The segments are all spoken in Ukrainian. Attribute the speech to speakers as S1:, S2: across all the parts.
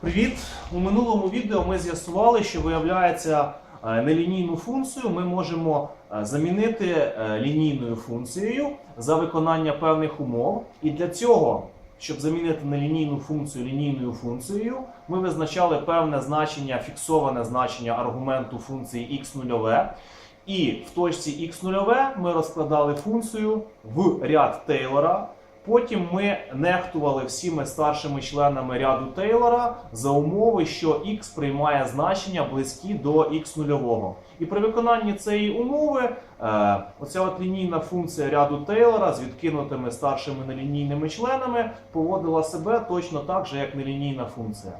S1: Привіт! У минулому відео ми з'ясували, що виявляється е, нелінійну функцію ми можемо е, замінити е, лінійною функцією за виконання певних умов. І для цього, щоб замінити нелінійну функцію лінійною функцією, ми визначали певне значення, фіксоване значення аргументу функції x0. І в точці x0 ми розкладали функцію в ряд Тейлора. Потім ми нехтували всіми старшими членами ряду Тейлора за умови, що x приймає значення близькі до x0. І при виконанні цієї умови е, оця от лінійна функція ряду Тейлора з відкинутими старшими нелінійними членами поводила себе точно так же, як нелінійна функція.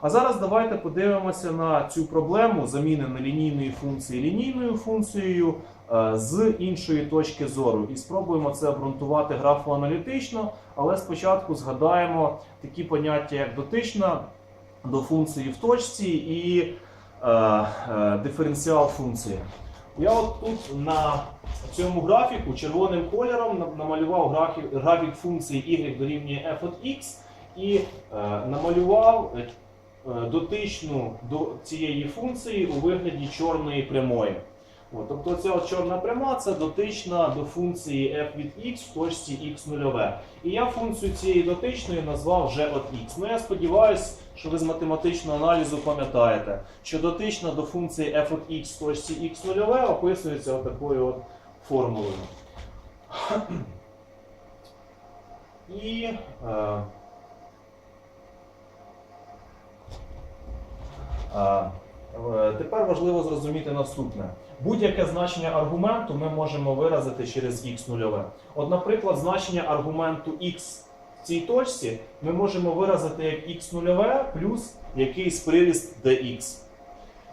S1: А зараз давайте подивимося на цю проблему заміни нелінійної функції лінійною функцією з іншої точки зору. І спробуємо це обґрунтувати графоаналітично, але спочатку згадаємо такі поняття, як дотична до функції в точці і е, е, диференціал функції. Я от тут на цьому графіку червоним кольором намалював графік, графік функції y дорівнює f от x і е, намалював е, е, дотичну до цієї функції у вигляді чорної прямої. От, тобто ця чорна пряма це дотична до функції f від x в точці x0. І я функцію цієї дотичної назвав вже от x. Ну я сподіваюся, що ви з математичного аналізу пам'ятаєте, що дотична до функції f от x в точці x0 описується отакою от формулою. І е, е, Тепер важливо зрозуміти наступне. Будь-яке значення аргументу ми можемо виразити через x нульове. От, наприклад, значення аргументу x в цій точці ми можемо виразити як x нульове плюс якийсь приріст dx.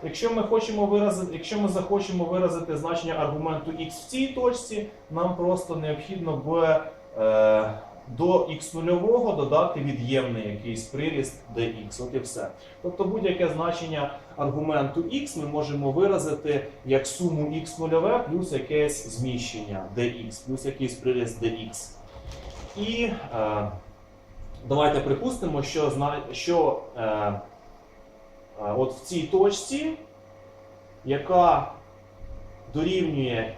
S1: Якщо ми хочемо виразити, якщо ми захочемо виразити значення аргументу x в цій точці, нам просто необхідно буде е, до x нульового додати від'ємний якийсь приріст dx. От і все. Тобто будь-яке значення аргументу x ми можемо виразити як суму x нульове плюс якесь зміщення dx, плюс якийсь приріст dx. І е, давайте припустимо, що, що е, е, от в цій точці, яка дорівнює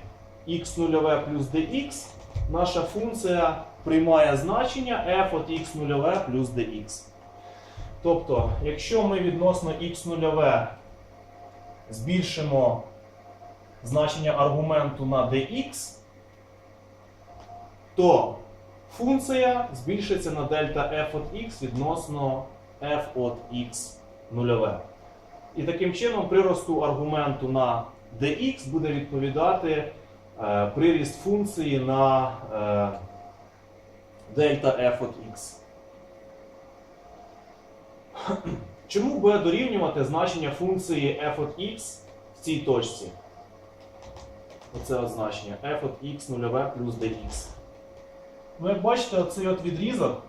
S1: x нульове плюс dx, наша функція приймає значення f от x нульове плюс dx. Тобто, якщо ми відносно x нульове збільшимо значення аргументу на dx, то функція збільшиться на дельта f от x відносно f от x нульове. І таким чином приросту аргументу на dx буде відповідати е, приріст функції на е, дельта f от x. Чому буде дорівнювати значення функції f от x в цій точці? Оце от значення f от x нульове плюс dx. Ну, як бачите, оцей от відрізок,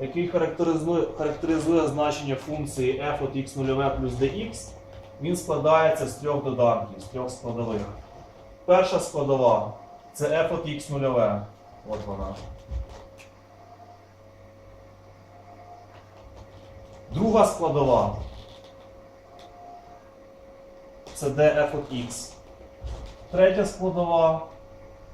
S1: який характеризує, характеризує значення функції f от x нульове плюс dx, він складається з трьох доданків, з трьох складових. Перша складова це f от x нульове. От вона. Друга складова це df от x. Третя складова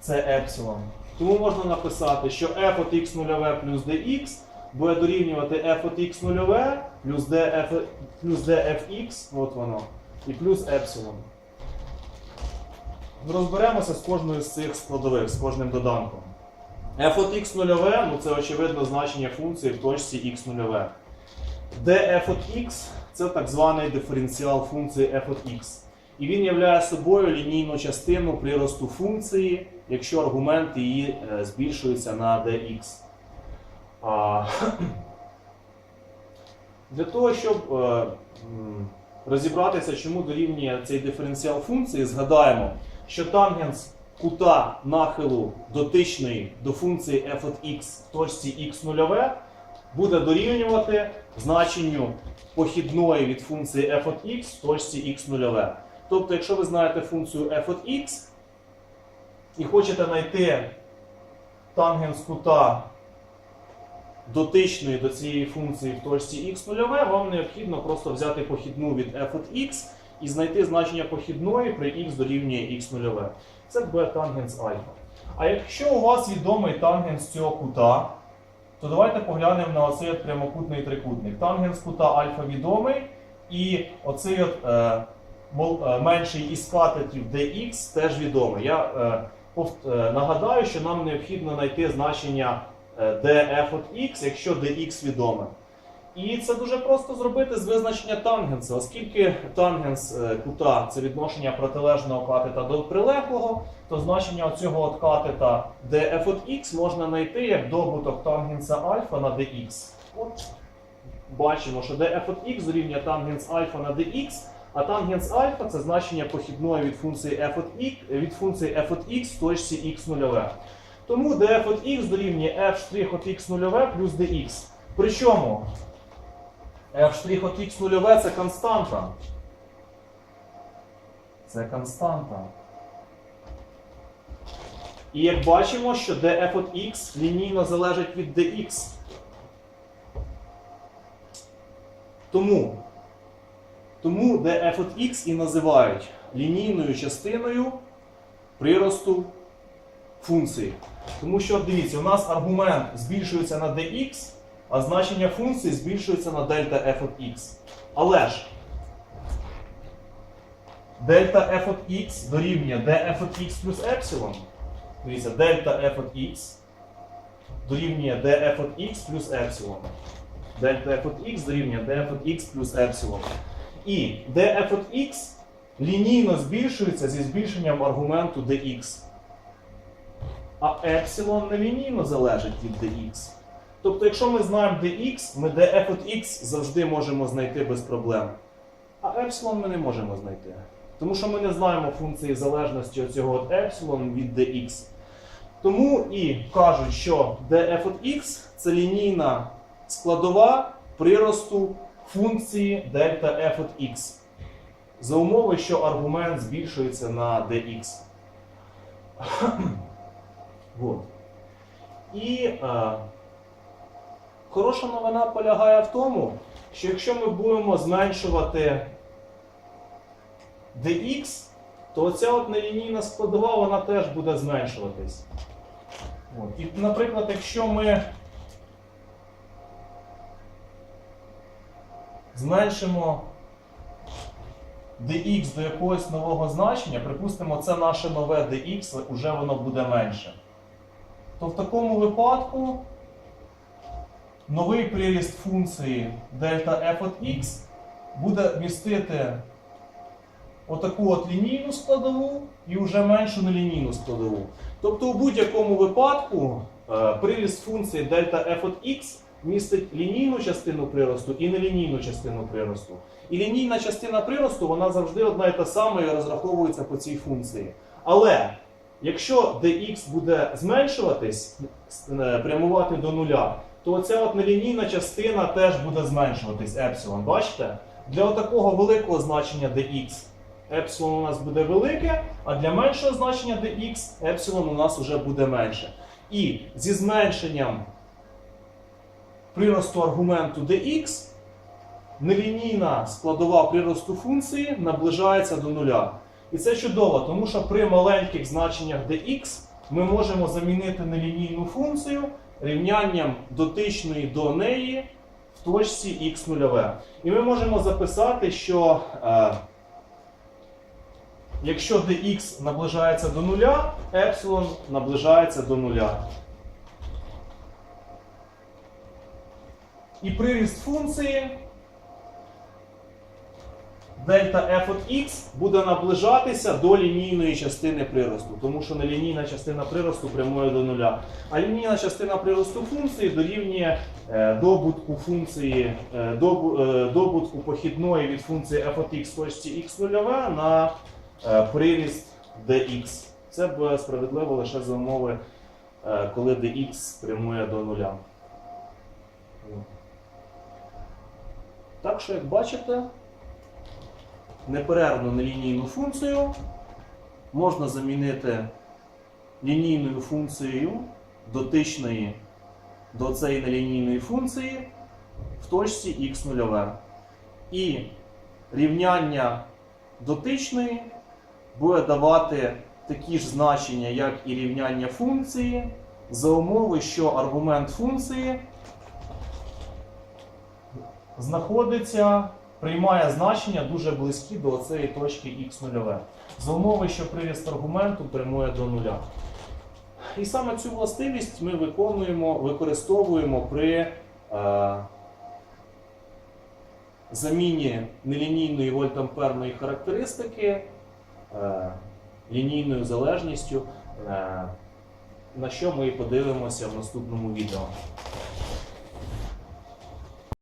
S1: це епсилон. Тому можна написати, що f от x нульове плюс dx буде дорівнювати f от x нульове плюс df, плюс dfx, от воно, і плюс епсилон. Розберемося з кожною з цих складових, з кожним доданком. f от x нульове, ну це очевидно значення функції в точці x df от x це так званий диференціал функції f от x. І він являє собою лінійну частину приросту функції, якщо аргумент її е, збільшується на dx. Для того, щоб е, розібратися, чому дорівнює цей диференціал функції, згадаємо, що тангенс кута нахилу дотичної до функції f от x в точці x нульове буде дорівнювати значенню похідної від функції f от x в точці x нульове. Тобто, якщо ви знаєте функцію f от x і хочете знайти тангенс кута дотичної до цієї функції в точці x0, вам необхідно просто взяти похідну від f от x і знайти значення похідної при x дорівнює x0. Це буде тангенс альфа. А якщо у вас відомий тангенс цього кута, то давайте поглянемо на оцей от прямокутний трикутник. Тангенс кута альфа відомий, і оцей от, е, мол- е, менший із катетів dx теж відомий. Я е, повт, е, нагадаю, що нам необхідно знайти значення е, df от x, якщо dx відоме. І це дуже просто зробити з визначення тангенса, оскільки тангенс е, кута це відношення протилежного катета до прилеглого, то значення цього от катета df от x можна знайти як добуток тангенса альфа на dx. От бачимо, що df от x дорівнює тангенс альфа на dx, а тангенс альфа це значення похідної від функції f от x, від функції f от x в точці x 0 Тому df от x дорівнює f' от x 0 плюс dx. Причому f' от x 0 це константа. Це константа. І як бачимо, що df от x лінійно залежить від dx. Тому, тому df от x і називають лінійною частиною приросту функції. Тому що, дивіться, у нас аргумент збільшується на dx, а значення функції збільшується на дельта f от x. Але ж дельта f от x дорівнює df от x плюс епсилон. Дивіться, дельта f от x дорівнює df от x плюс епсилон. Дельта f от x дорівнює df от x плюс епсилон. І df от x лінійно збільшується зі збільшенням аргументу dx. А епсилон не лінійно залежить від dx. Тобто, якщо ми знаємо dx, ми df от x завжди можемо знайти без проблем. А епсилон ми не можемо знайти. Тому що ми не знаємо функції залежності цього от епсилон від dx. Тому і кажуть, що df от x це лінійна складова приросту функції дельта f от x. За умови, що аргумент збільшується на dx. Вот. І е, хороша новина полягає в тому, що якщо ми будемо зменшувати dx, то оця от нелінійна складова вона теж буде зменшуватись. От. І, наприклад, якщо ми зменшимо dx до якогось нового значення, припустимо, це наше нове dx, вже воно буде менше. То в такому випадку новий приріст функції дельта f от x буде містити отаку от лінійну складову і вже меншу нелінійну складову. Тобто у будь-якому випадку е, приріст функції дельта f от x містить лінійну частину приросту і нелінійну частину приросту. І лінійна частина приросту вона завжди одна і та сама і розраховується по цій функції. Але якщо dx буде зменшуватись, е, прямувати до нуля, то оця от нелінійна частина теж буде зменшуватись епсилон. Бачите? Для такого великого значення dx епсилон у нас буде велике, а для меншого значення dx епсилон у нас вже буде менше. І зі зменшенням приросту аргументу dx нелінійна складова приросту функції наближається до нуля. І це чудово, тому що при маленьких значеннях dx ми можемо замінити нелінійну функцію рівнянням дотичної до неї в точці x0. І ми можемо записати, що е, якщо dx наближається до нуля, епсилон наближається до нуля. І приріст функції дельта f от x буде наближатися до лінійної частини приросту, тому що нелінійна частина приросту прямує до нуля. А лінійна частина приросту функції дорівнює е, добутку функції, е, е, добутку похідної від функції f от x точці x0 на е, приріст dx. Це буде справедливо лише за умови, коли dx прямує до нуля. Так що, як бачите, неперервну нелінійну функцію можна замінити лінійною функцією дотичної до цієї нелінійної функції в точці х0. І рівняння дотичної буде давати такі ж значення, як і рівняння функції, за умови, що аргумент функції знаходиться, приймає значення дуже близькі до цієї точки х0. За умови, що приріст аргументу прямує до нуля. І саме цю властивість ми виконуємо, використовуємо при е, заміні нелінійної вольтамперної характеристики е, лінійною залежністю, е, на що ми і подивимося в наступному відео.